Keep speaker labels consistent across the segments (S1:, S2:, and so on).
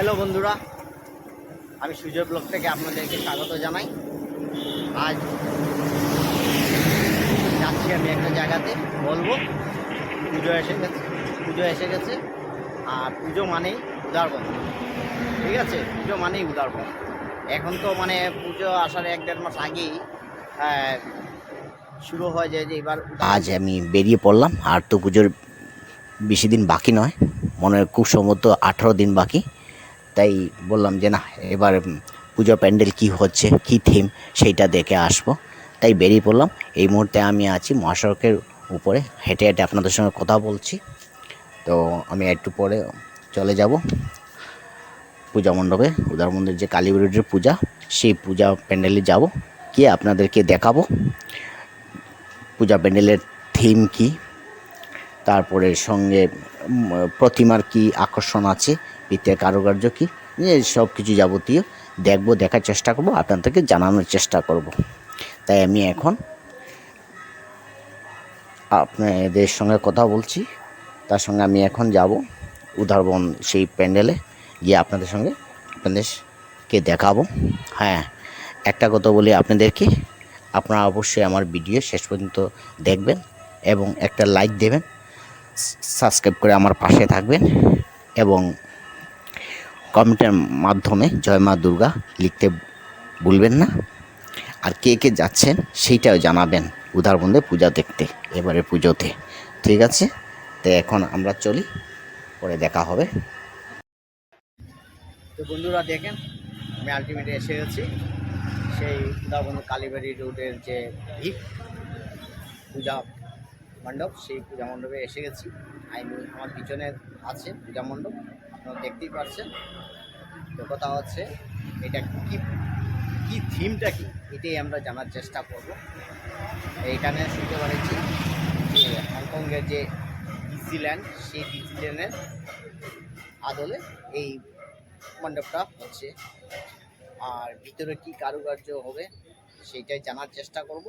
S1: Hello বন্ধুরা, আমি Sujoy blog থেকে আপনাদেরকে স্বাগত জানাই। আজ যাচ্ছি আমি একটা জায়গাতে, বলব, পুজো এসে গেছে, পুজো এসে গেছে। আর পুজো মানেই উদারবন, ঠিক আছে? পুজো মানেই উদারবন। এখন তো মানে পুজো আসার এক দেড় মাস আগেই শুরু হয়ে যায় যে এবার আজ আমি বেরিয়ে পড়লাম, আর তো পুজোর বেশি দিন বাকি নয়, মনে হয় খুব সম্ভবত আঠারো দিন বাকি। তাই বললাম যে, না, এবার পুজো প্যান্ডেল কি হচ্ছে, কি থিম সেইটা দেখে আসব। তাই বেরিয়ে পড়লাম। এই মুহূর্তে আমি আছি মহাসড়কের উপরে। হেঁটে হেঁটে আপনাদের সঙ্গে কথা বলছি। তো আমি একটু পরে চলে যাব পূজা মণ্ডপে। উদার মন্দির যে কালী বিরোধীর পূজা, সেই পূজা প্যান্ডেলে যাব। গিয়ে আপনাদেরকে দেখাবো পূজা প্যান্ডেলের থিম কি। তারপরে সঙ্গে প্রতিমার কি আকর্ষণ আছে ভিত্তির কারুকার্য কি? সব কিছু যাবতীয় দেখব, দেখার চেষ্টা করব, আপনাদেরকে জানানোর চেষ্টা করব। তাই আমি এখন আপনাদের সঙ্গে কথা বলছি। তার সঙ্গে আমি এখন যাব উদারবন সেই প্যান্ডেলে, গিয়ে আপনাদের সঙ্গে আপনাদেরকে দেখাবো। হ্যাঁ একটা কথা বলি আপনাদেরকে। আপনারা অবশ্যই আমার ভিডিও শেষ পর্যন্ত দেখবেন এবং একটা লাইক দেবেন, সাবস্ক্রাইব করে আমার পাশে থাকবেন এবং কমেন্টের মাধ্যমে জয় মা দুর্গা লিখতে ভুলবেন না। আর কে কে যাচ্ছেন সেইটাও জানাবেন উদারবন্ধে পূজা দেখতে এবারে পুজোতে। ঠিক আছে? তো এখন আমরা চলি, পরে দেখা হবে। তো বন্ধুরা দেখেন, আমি আলটিমেটে এসে গেছি। সেই উদারবন্ধ কালীবাড়ি রোডের যে ভিক পূজা মণ্ডপ, সেই পূজা মণ্ডপে এসে গেছি। আমি আমার পিছনে আছে পূজা মণ্ডপ। আপনারা দেখতেই পাচ্ছেন তো কথা হচ্ছে, এটা কি কি থিমটা কি? এটাই আমরা জানার চেষ্টা করব। এইখানে শুনতে পারছি যে হংকংয়ের যে ডিজিল্যান্ড সেই ডিজিল্যান্ডের আদলে এই মণ্ডপটা হচ্ছে। আর ভিতরে কি কারুকার্য হবে, সেইটাই জানার চেষ্টা করব।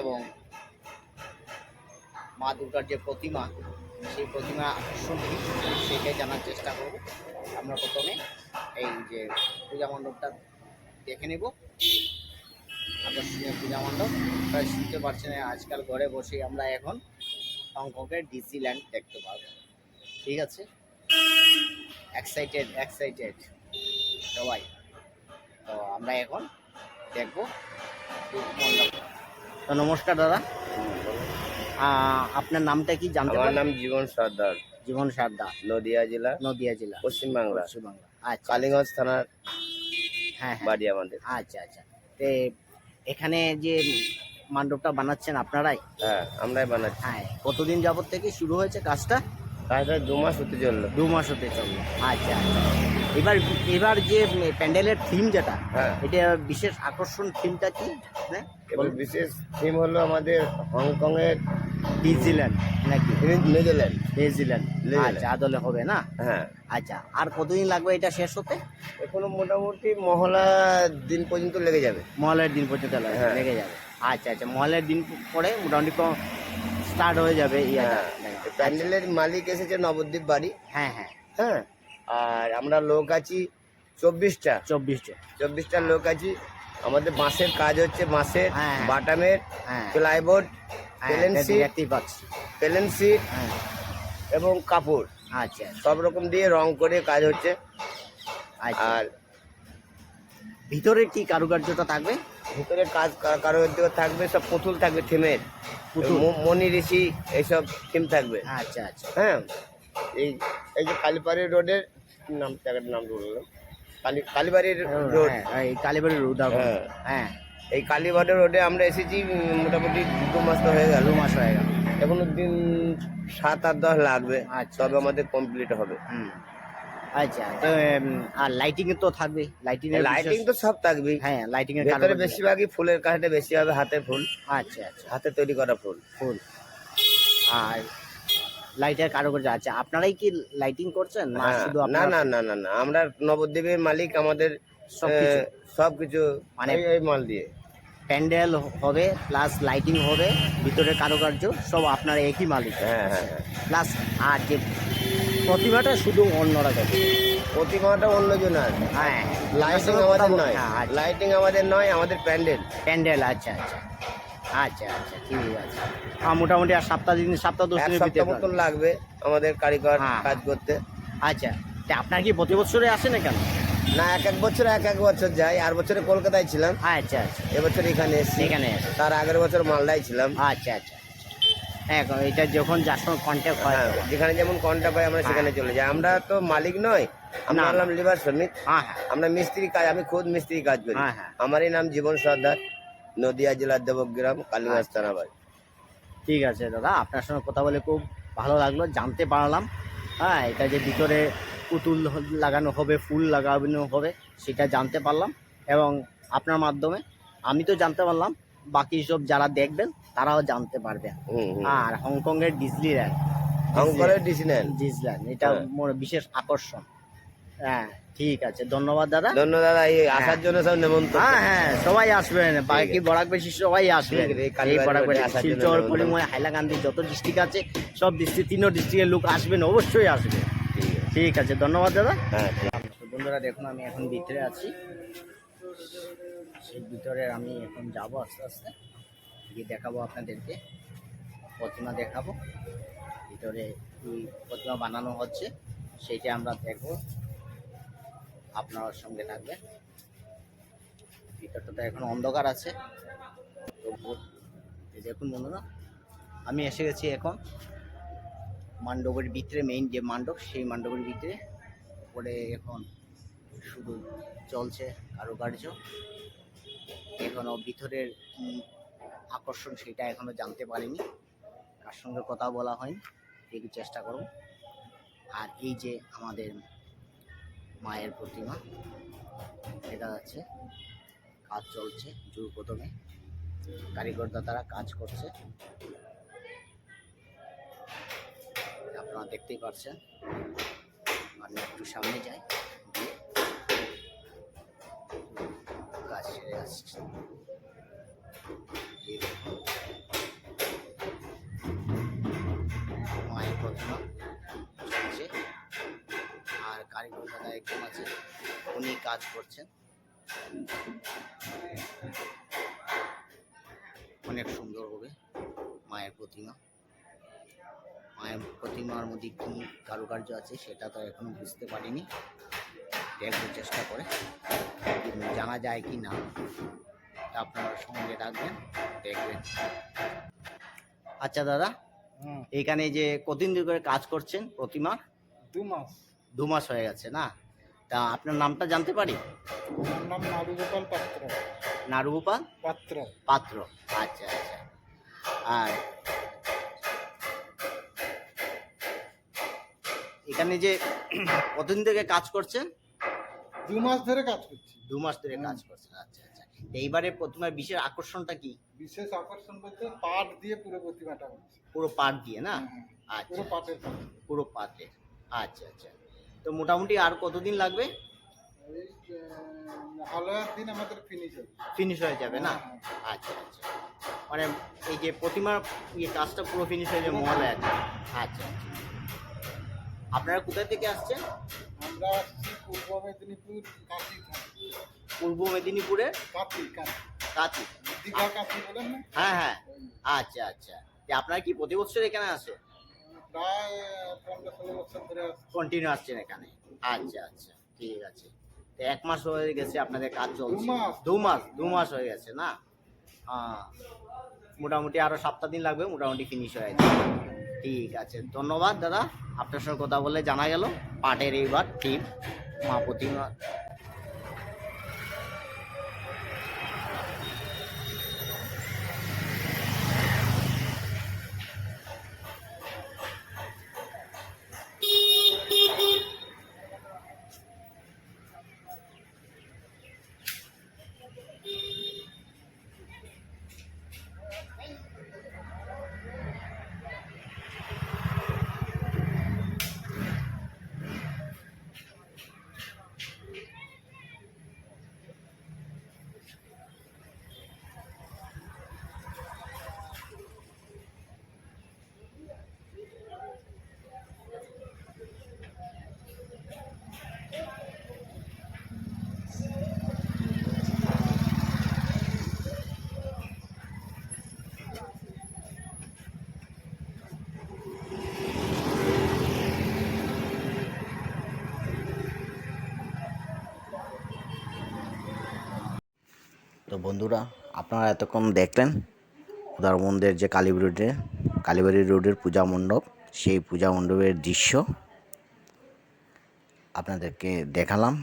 S1: এবং মা দুর্গার যে প্রতিমা সেই প্রতিমা আকর্ষণ কি সেইটাই জানার চেষ্টা করব। আমরা প্রথমে এই যে পূজা মণ্ডপটা দেখে নেব। আকর্ষণীয় পূজা মণ্ডপ আপনারা শুনতে পারছেন, আজকাল ঘরে বসেই আমরা এখন হংকংয়ের ডিসিল্যান্ড দেখতে পাবো। ঠিক আছে? এক্সাইটেড এক্সাইটেড সবাই। তো আমরা এখন দেখব মণ্ডপ। তো নমস্কার দাদা। আপনার নামটা কি জানতে
S2: আমার নাম জীবন সর্দার।
S1: জীবন সারদা
S2: নদিয়া জেলা
S1: নদিয়া জেলা।
S2: পশ্চিমবাংলা।
S1: পশ্চিমবাংলা। আচ্ছা।
S2: কালীগঞ্জ থানার
S1: হ্যাঁ হ্যাঁ।
S2: বাড়ি আমাদের
S1: আচ্ছা আচ্ছা। তে এখানে যে মণ্ডপটা বানাচ্ছেন আপনারাই?
S2: হ্যাঁ আমরাই বানাচ্ছি।
S1: হ্যাঁ কতদিন যাবত থেকে শুরু হয়েছে কাজটা?
S2: কাজটা দু মাস হতে চলল।
S1: দু মাস হতে চলল। আচ্ছা আচ্ছা। এবার এবার যে প্যান্ডেলের থিম যেটা
S2: হ্যাঁ।
S1: এটা বিশেষ আকর্ষণ থিমটা কি? হ্যাঁ
S2: এবার বিশেষ থিম হলো আমাদের হংকং এর
S1: নিউজিল্যান্ড নাকি?
S2: Netherland
S1: New Zealand. আচ্ছা আদলে হবে না?
S2: হ্যাঁ।
S1: আচ্ছা আর কতদিন লাগবে এটা শেষ হতে?
S2: এখনও মোটামুটি মহলা দিন পর্যন্ত লেগে যাবে।
S1: মহলের দিন পর্যন্ত
S2: হ্যাঁ।
S1: লেগে যাবে। আচ্ছা আচ্ছা মহলের দিন পরে মোটামুটি স্টার্ট হয়ে যাবে ইয়াটা
S2: হ্যাঁ। প্যান্ডেলের মালিক এসেছে নবদ্বীপ বাড়ি।
S1: হ্যাঁ হ্যাঁ।
S2: হ্যাঁ আর আমরা লোক আছি চব্বিশটা।
S1: চব্বিশটা।
S2: চব্বিশটা লোক আছি। আমাদের বাঁশের কাজ হচ্ছে বাঁশের
S1: হ্যাঁ।
S2: বাটামের
S1: হ্যাঁ।
S2: প্লাইবোর্ড
S1: হ্যাঁ,
S2: প্লেন সিট প্লেন সিট
S1: হ্যাঁ।
S2: এবং কাপড়।
S1: আচ্ছা
S2: সব রকম দিয়ে রং করে কাজ হচ্ছে।
S1: আচ্ছা।
S2: আর
S1: ভিতরে কি কারুকার্যটা থাকবে?
S2: ভিতরে কাজ কারুকার্য থাকবে সব পুতুল থাকবে থিমের।
S1: পুতুল?
S2: ম- মণি ঋষি এইসব থিম থাকবে।
S1: আচ্ছা আচ্ছা।
S2: হ্যাঁ এই এই যে কালীবাড়ি রোডের নাম জায়গাটার নাম বললাম। কালী কালীবাড়ির রোড।
S1: হ্যাঁ এই কালীবাড়ির রোড
S2: হ্যাঁ। এই কালীবাড়ি রোডে আমরা এসেছি মোটামুটি দু মাস তো হয়ে গেল।
S1: দু মাস হয়ে গেল।
S2: এখনও দিন সাত আট দশ লাগবে
S1: আচ্ছা,
S2: তবে
S1: আচ্ছা।
S2: আমাদের কমপ্লিট হবে।
S1: আচ্ছা তো আর লাইটিং তো থাকবে লাইটিং
S2: লাইটিং তো সব থাকবেই।
S1: হ্যাঁ লাইটিং এর
S2: ভেতরে বেশিরভাগই ফুলের কাজটা বেশি হবে হাতে ফুল।
S1: আচ্ছা আচ্ছা।
S2: হাতে তৈরি করা ফুল।
S1: ফুল। আর লাইটের কারুকার্য আচ্ছা আপনারাই কি লাইটিং করছেন? না
S2: হ্যাঁ,
S1: শুধু
S2: না না না না না। আমরা নবদ্বীপের মালিক আমাদের
S1: সবকিছু?
S2: আহ, সবকিছু
S1: মানে-
S2: এই মাল দিয়ে।
S1: প্যান্ডেল হবে প্লাস লাইটিং হবে ভিতরে কারুকার্য সব আপনার একই মালিক।
S2: হ্যাঁ হ্যাঁ হ্যাঁ।
S1: প্লাস আর যে প্রতিমাটা শুধু অন্যরা দেবে
S2: প্রতিমাটা অন্যজনের
S1: হ্যাঁ।
S2: লাইটিং আমাদের নয়।
S1: হ্যাঁ আচ্ছা।
S2: লাইটিং আমাদের নয় আমাদের প্যান্ডেল।
S1: প্যান্ডেল আচ্ছা আচ্ছা। আচ্ছা আচ্ছা ঠিক আছে আর মোটামুটি আর সপ্তাহ দিন সপ্তাহ দশ দিনের ভিতরে
S2: মতন লাগবে আমাদের কারিগর
S1: হ্যাঁ।
S2: কাজ করতে।
S1: আচ্ছা। আপনার কি প্রতি বছরে আসে না কেন?
S2: না এক এক বছর এক এক বছর যাই। আর বছরে কলকাতায় ছিলাম।
S1: আচ্ছা আচ্ছা।
S2: এবছর এখানে এসেছি।
S1: এখানে।
S2: তার আগের বছর মালদায় ছিলাম।
S1: আচ্ছা আচ্ছা। হ্যাঁ এটা যখন যার সঙ্গে কন্ট্যাক্ট হয়
S2: হ্যাঁ, যেখানে যেমন কন্ট্যাক্ট হয় আমরা সেখানে চলে যাই। আমরা তো মালিক নয় আমরা
S1: না, না।
S2: হলাম লিভার শ্রমিক।
S1: হ্যাঁ হ্যাঁ।
S2: আমরা মিস্ত্রি কাজ আমি খুদ মিস্ত্রি কাজ করি।
S1: হ্যাঁ, হ্যাঁ।
S2: আমারই নাম জীবন সর্দার নদিয়া জেলার দেবগ্রাম কালীগঞ্জ
S1: আচ্ছা।
S2: থানা
S1: ঠিক আছে দাদা আপনার সঙ্গে কথা বলে খুব ভালো লাগল জানতে পারলাম। হ্যাঁ এটা যে ভিতরে পুতুল লাগানো হবে ফুল লাগানো হবে সেটা জানতে পারলাম। এবং আপনার মাধ্যমে আমি তো জানতে পারলাম বাকি সব যারা দেখবেন তারাও জানতে পারবে। আর হংকংয়ের ডিসনিল্যান্ড
S2: অঙ্কলের ডিসিনেন
S1: ডিসল্যান্ড এটা
S2: হ্যাঁ।
S1: মোর বিশেষ আকর্ষণ। হ্যাঁ ঠিক আছে ধন্যবাদ দাদা।
S2: ধন্যবাদ দাদা এই আসার জন্য সব নেমন্তন্ন।
S1: হ্যাঁ হ্যাঁ সবাই আসবেন বাকি বরাক বেশি সবাই আসবেন।
S2: এই
S1: বরাক শিলচর। পরিময় হাইলাকান্দি যত ডিস্ট্রিক্ট আছে সব ডিস্ট্রিক্ট তিনও ডিস্ট্রিক্টের লোক আসবেন অবশ্যই আসবেন।
S2: ঠিক আছে
S1: ধন্যবাদ দাদা।
S2: হ্যাঁ
S1: বন্ধুরা দেখুন আমি এখন ভিতরে আছি। সেই ভিতরে আমি এখন যাব আস্তে আস্তে। গিয়ে দেখাবো আপনাদেরকে। প্রতিমা দেখাবো। ভিতরে কি প্রতিমা বানানো হচ্ছে সেইটা আমরা দেখব। আপনার সঙ্গে থাকবে। ভিতরটা তো এখন অন্ধকার আছে। দেখুন বন্ধুরা আমি এসে গেছি এখন। মান্ডবের ভিতরে মেইন যে মান্ডব, সেই মান্ডবের ভিতরে উপরে এখন শুধু চলছে কারুকার্য। এখনও ভিতরের কি আকর্ষণ সেটা এখনও জানতে পারিনি। কার সঙ্গে কথা বলা হয়নি, একটু চেষ্টা করব। আর এই যে আমাদের মায়ের প্রতিমা, দেখা যাচ্ছে, কাজ চলছে জোর প্রথমে কারিগর দাদারা কাজ করছে। আপনারা দেখতেই পাচ্ছেন আমি একটু সামনে যাই কাজ সেরে আসছে। মায়ের প্রতিমা চলছে। আর কারিগর দাদা একজন আছে, উনি কাজ করছেন। অনেক সুন্দর হবে মায়ের প্রতিমা। মায়ের প্রতিমার মধ্যে কি কারুকার্য আছে সেটা তো এখনও বুঝতে পারিনি। দেখব চেষ্টা করে। জানা যায় কি না তা আপনারা সঙ্গে রাখবেন দেখবেন। আচ্ছা দাদা এখানে যে কতদিন ধরে কাজ করছেন প্রতিমা?
S3: দু মাস।
S1: দু মাস হয়ে গেছে না? তা আপনার নামটা জানতে পারি?
S3: নাম নারুগোপাল পাত্র।
S1: নারুগোপাল
S3: পাত্র।
S1: পাত্র। আচ্ছা আচ্ছা। আর এখানে যে কতদিন থেকে কাজ করছেন?
S3: দু মাস ধরে কাজ করছি।
S1: দু মাস ধরে কাজ করছেন আচ্ছা আচ্ছা। এইবারে প্রতিমার বিশেষ আকর্ষণটা কি?
S3: বিশেষ আকর্ষণ বলতে পাট দিয়ে পুরো প্রতিমাটা হচ্ছে।
S1: পুরো পাট দিয়ে না? আচ্ছা
S3: পুরো পাটের কাজ
S1: পুরো পাটের আচ্ছা আচ্ছা। তো মোটামুটি আর কতদিন লাগবে?
S3: এই হালয়ার দিন আমাদের ফিনিশ হবে
S1: ফিনিশ হয়ে যাবে না? আচ্ছা আচ্ছা। মানে এই যে প্রতিমার ইয়ে কাজটা পুরো ফিনিশ হয়ে যাবে মহালয়ার। আচ্ছা আচ্ছা। আপনারা কোথা থেকে আসছেন?
S3: আমরা আসছি পূর্ব মেদিনীপুর কাঁচি থেকে।
S1: পূর্ব মেদিনীপুরের
S3: কাঁচি কাঁচি
S1: কাঁচি
S3: দীঘা কাঁচি বলেন না?
S1: হ্যাঁ হ্যাঁ। আচ্ছা আচ্ছা। আপনারা কি প্রতি বছর এখানে আসে
S3: প্রায় পনেরো ষোলো বছর ধরে
S1: কন্টিনিউ আসছেন এখানে? আচ্ছা আচ্ছা। ঠিক আছে। তো এক মাস হয়ে গেছে আপনাদের কাজ চলছে। দু মাস দু মাস হয়ে গেছে না? হ্যাঁ। মোটামুটি আরও সপ্তাহ দিন লাগবে মোটামুটি ফিনিশ হয়ে যাবে ঠিক আছে, ধন্যবাদ দাদা। আপনার সঙ্গে কথা বলে জানা গেল, পাটের এইবার টিম মা প্রতিমা বন্ধুরা, আপনারা এতক্ষণ দেখলেন উদারবন্দের যে কালীবাড়ি রোডে কালীবাড়ি রোডের পূজা মণ্ডপ, সেই পূজা মণ্ডপের দৃশ্য আপনাদেরকে দেখালাম,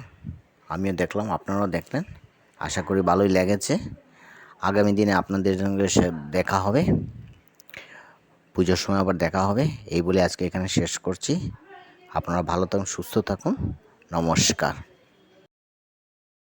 S1: আমিও দেখলাম, আপনারাও দেখলেন। আশা করি ভালোই লেগেছে। আগামী দিনে আপনাদের সঙ্গে দেখা হবে, পুজোর সময় আবার দেখা হবে, এই বলে আজকে এখানে শেষ করছি। আপনারা ভালো থাকুন, সুস্থ থাকুন, নমস্কার।